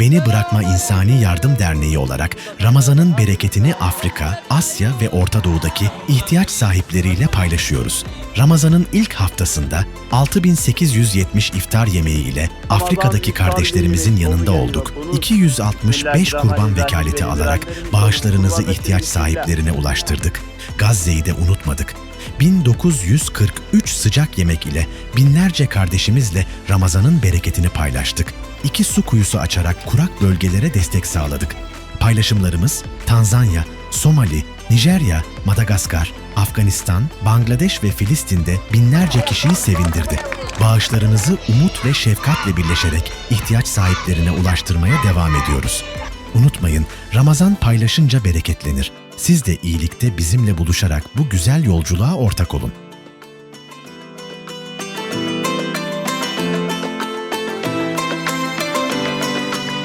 Beni Bırakma İnsani Yardım Derneği olarak Ramazan'ın bereketini Afrika, Asya ve Orta Doğu'daki ihtiyaç sahipleriyle paylaşıyoruz. Ramazan'ın ilk haftasında 6870 iftar yemeği ile Afrika'daki kardeşlerimizin yanında olduk. 265 kurban vekaleti alarak bağışlarınızı ihtiyaç sahiplerine ulaştırdık. Gazze'yi de unutmadık. 1943 sıcak yemek ile binlerce kardeşimizle Ramazan'ın bereketini paylaştık. İki su kuyusu açarak kurak bölgelere destek sağladık. Paylaşımlarımız Tanzanya, Somali, Nijerya, Madagaskar, Afganistan, Bangladeş ve Filistin'de binlerce kişiyi sevindirdi. Bağışlarınızı umut ve şefkatle birleşerek ihtiyaç sahiplerine ulaştırmaya devam ediyoruz. Unutmayın, Ramazan paylaşınca bereketlenir. Siz de iyilikte bizimle buluşarak bu güzel yolculuğa ortak olun.